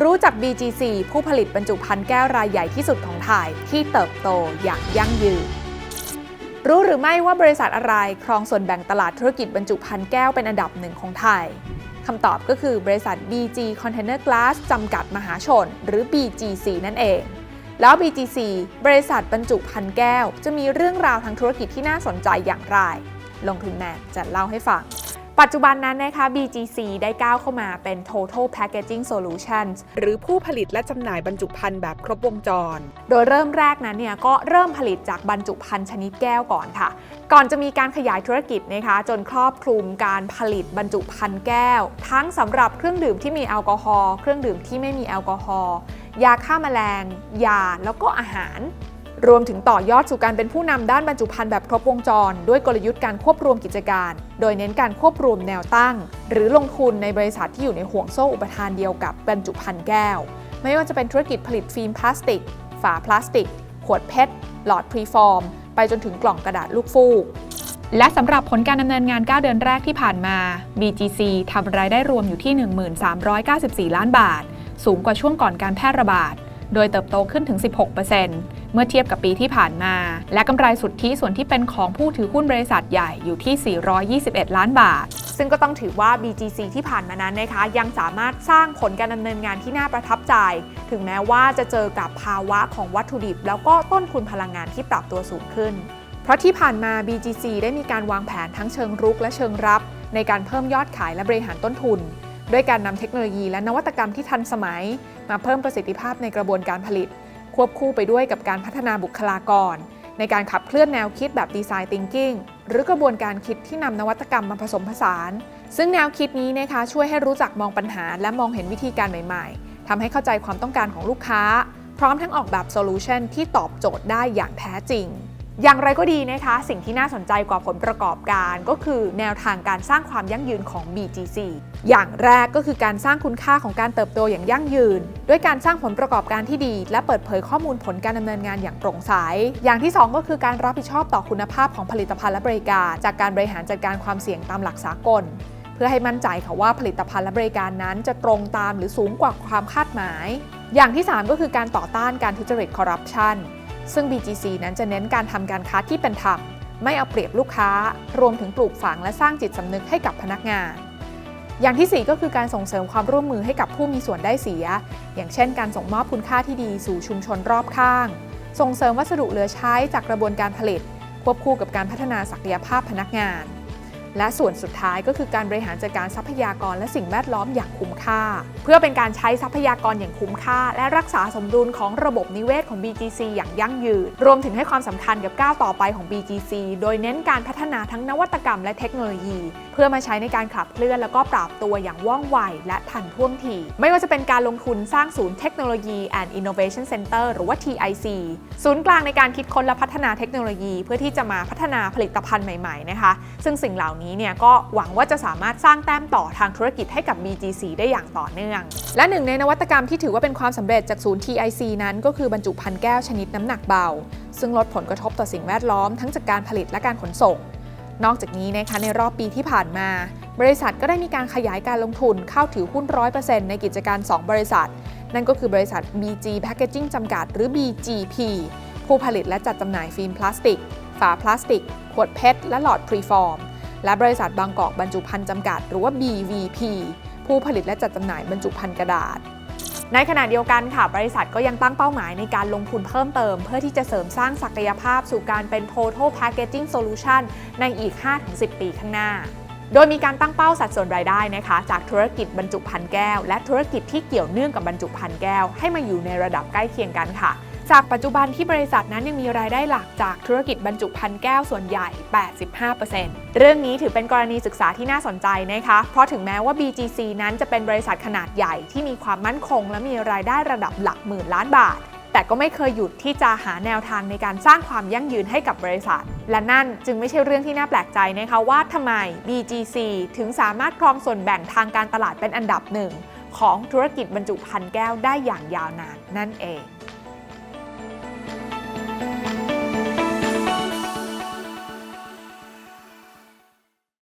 รู้จัก BGC ผู้ผลิตบรรจุภัณฑ์แก้วรายใหญ่ที่สุดของไทยที่เติบโตอย่างยั่งยืน รู้หรือไม่ว่าบริษัทอะไรครองส่วนแบ่งตลาดธุรกิจบรรจุภัณฑ์แก้วเป็นอันดับหนึ่งของไทยคำตอบก็คือบริษัท BG Container Glass จำกัดมหาชน หรือ BGC นั่นเอง แล้ว BGC บริษัทบรรจุภัณฑ์แก้ว จะมีเรื่องราวทางธุรกิจที่น่าสนใจอย่างไร ลงทุนแมนจะเล่าให้ฟัง ปัจจุบันนั้นนะคะ BGC ได้ก้าวเข้ามาเป็น Total Packaging Solutions หรือผู้ผลิตและจำหน่ายบรรจุภัณฑ์แบบครบวงจร โดยเริ่มแรกนั้นเนี่ยก็เริ่มผลิตจากบรรจุภัณฑ์ชนิดแก้วก่อนค่ะ ก่อนจะมีการขยายธุรกิจนะคะจนครอบคลุมการผลิตบรรจุภัณฑ์แก้ว ทั้งสำหรับเครื่องดื่มที่มีแอลกอฮอล์เครื่องดื่มที่ไม่มีแอลกอฮอล์ยาฆ่าแมลง ยาแล้วก็อาหาร รวมถึงต่อยอดสู่การเป็นผู้นำด้านบรรจุภัณฑ์แบบครบวงจร ด้วยกลยุทธ์การควบรวมกิจการ โดยเน้นการควบรวมแนวตั้ง หรือลงทุนในบริษัทที่อยู่ในห่วงโซ่อุปทานเดียวกับบรรจุภัณฑ์แก้ว ไม่ว่าจะเป็นธุรกิจผลิตฟิล์มพลาสติก ฝาพลาสติก ขวดเพชร หลอดพรีฟอร์ม ไปจนถึงกล่องกระดาษลูกฟูกและสำหรับผลการดำเนินงาน 9 เดือนแรกที่ผ่านมา BGC ทำรายได้รวมอยู่ที่ 1394 ล้านบาท สูงกว่าช่วงก่อนการแพร่ระบาด โดยเติบโตขึ้นถึง 16% เมื่อเทียบกับปีที่ผ่านมา และกำไรสุทธิส่วนที่เป็นของผู้ถือหุ้นบริษัทใหญ่อยู่ที่ 421 ล้านบาท ซึ่งก็ต้องถือว่า BGC ที่ผ่านมานั้นนะคะ ยังสามารถสร้างผลการดำเนินงานที่น่าประทับใจ ถึงแม้ว่าจะเจอกับภาวะของวัตถุดิบ แล้วก็ต้นทุนพลังงานที่ปรับตัวสูงขึ้น เพราะที่ผ่านมา BGC ได้มีการวางแผนทั้งเชิงรุกและเชิงรับ ในการเพิ่มยอดขายและบริหารต้นทุนด้วยการนำเทคโนโลยีและนวัตกรรมที่ทันสมัย มาเพิ่มประสิทธิภาพในกระบวนการผลิต ควบคู่ไปด้วยกับการพัฒนาบุคลากร ในการขับเคลื่อนแนวคิดแบบดีไซน์ thinking หรือกระบวนการคิดที่นำนวัตกรรมมาผสมผสาน ซึ่งแนวคิดนี้นะคะช่วยให้รู้จักมองปัญหา และมองเห็นวิธีการใหม่ๆทำให้เข้าใจความต้องการของลูกค้า พร้อมทั้งออกแบบโซลูชันที่ตอบโจทย์ได้อย่างแท้จริง อย่างไรก็ดีนะคะ สิ่งที่น่าสนใจกว่าผลประกอบการก็คือแนวทางการสร้างความยั่งยืนของ BGC อย่างแรกก็คือการสร้างคุณค่าของการเติบโตอย่างยั่งยืน ด้วยการสร้างผลประกอบการที่ดี และเปิดเผยข้อมูลผลการดำเนินงานอย่างโปร่งใส อย่างที่ 2 ก็คือการรับผิดชอบต่อคุณภาพของผลิตภัณฑ์และบริการ จากการบริหารจัดการความเสี่ยงตามหลักสากล เพื่อให้มั่นใจค่ะว่าผลิตภัณฑ์และบริการนั้นจะตรงตามหรือสูงกว่าความคาดหมาย อย่างที่ 3 ก็คือการต่อต้านการทุจริตคอร์รัปชัน ซึ่ง BGC นั้นจะเน้นการทำการค้าที่เป็นธรรม ไม่เอาเปรียบลูกค้า รวมถึงปลูกฝังและสร้างจิตสำนึกให้กับพนักงาน อย่างที่ 4 ก็คือการส่งเสริมความร่วมมือให้กับผู้มีส่วนได้เสีย อย่างเช่น การส่งมอบคุณค่าที่ดีสู่ชุมชนรอบข้าง ส่งเสริมวัสดุเหลือใช้จากกระบวนการผลิต ควบคู่กับการพัฒนาศักยภาพพนักงาน และส่วนสุดท้ายก็คือการบริหารจัดการทรัพยากรและสิ่งแวดล้อมอย่างคุ้มค่า เพื่อเป็นการใช้ทรัพยากรอย่างคุ้มค่า และรักษาสมดุลของระบบนิเวศของ BGC อย่างยั่งยืน รวมถึงให้ความสำคัญกับก้าวต่อไปของ BGC โดยเน้นการพัฒนาทั้งนวัตกรรมและเทคโนโลยี เพื่อมาใช้ในการขับเคลื่อนแล้วก็ปรับตัวอย่างว่องไวและทันท่วงที ไม่ว่าจะเป็นการลงทุนสร้างศูนย์เทคโนโลยี and Innovation Center หรือว่า TIC ศูนย์กลางในการคิดค้นและพัฒนาเทคโนโลยี เพื่อที่จะมาพัฒนาผลิตภัณฑ์ใหม่ๆนะคะ ซึ่งสิ่งเหล่านี้เนี่ยก็หวังว่าจะสามารถสร้างแต้มต่อทางธุรกิจให้กับ BGC ได้อย่างต่อเนื่อง และหนึ่งในนวัตกรรมที่ถือว่าเป็นความสำเร็จจากศูนย์ TIC นั้น ก็คือบรรจุภัณฑ์แก้วชนิดน้ำหนักเบา ซึ่งลดผลกระทบต่อสิ่งแวดล้อมทั้งจากการผลิตและการขนส่ง นอกจากนี้นะคะในรอบปีที่ผ่านมา บริษัทก็ได้มีการขยายการลงทุนเข้าถือหุ้น 100%ในกิจการ 2 บริษัท นั่นก็คือบริษัท BG Packaging จำกัด หรือ BGP ผู้ผลิตและจัดจำหน่ายฟิล์มพลาสติก ฝาพลาสติก ขวดเพชร และหลอดพรีฟอร์ม และบริษัทบางกอกบรรจุภัณฑ์จำกัด หรือว่า BVP ผู้ผลิตและจัดจำหน่ายบรรจุภัณฑ์กระดาษ ในขณะเดียวกันค่ะ บริษัทก็ยังตั้งเป้าหมายในการลงทุนเพิ่มเติม เพื่อที่จะเสริมสร้างศักยภาพสู่การเป็น Total Packaging Solution ในอีก 5-10 ปีข้างหน้าโดยมีการตั้งเป้าสัดส่วนรายได้นะคะ จากธุรกิจบรรจุภัณฑ์แก้ว และธุรกิจที่เกี่ยวเนื่องกับบรรจุภัณฑ์แก้ว ให้มาอยู่ในระดับใกล้เคียงกันค่ะ จากปัจจุบันที่บริษัทนั้นยังมีรายได้หลักจากธุรกิจบรรจุภัณฑ์แก้วส่วนใหญ่ 85%เรื่องนี้ถือเป็นกรณีศึกษาที่น่าสนใจนะคะ เพราะถึงแม้ว่า BGC นั้นจะเป็นบริษัทขนาดใหญ่ที่มีความมั่นคง และมีรายได้ระดับหลักหมื่นล้านบาท แต่ก็ไม่เคยหยุดที่จะหาแนวทางในการสร้างความยั่งยืนให้กับบริษัท และนั่นจึงไม่ใช่เรื่องที่น่าแปลกใจนะคะว่าทำไม BGC ถึงสามารถครองส่วนแบ่งทางการตลาดเป็นอันดับหนึ่งของธุรกิจบรรจุภัณฑ์แก้วได้อย่างยาวนานนั่นเอง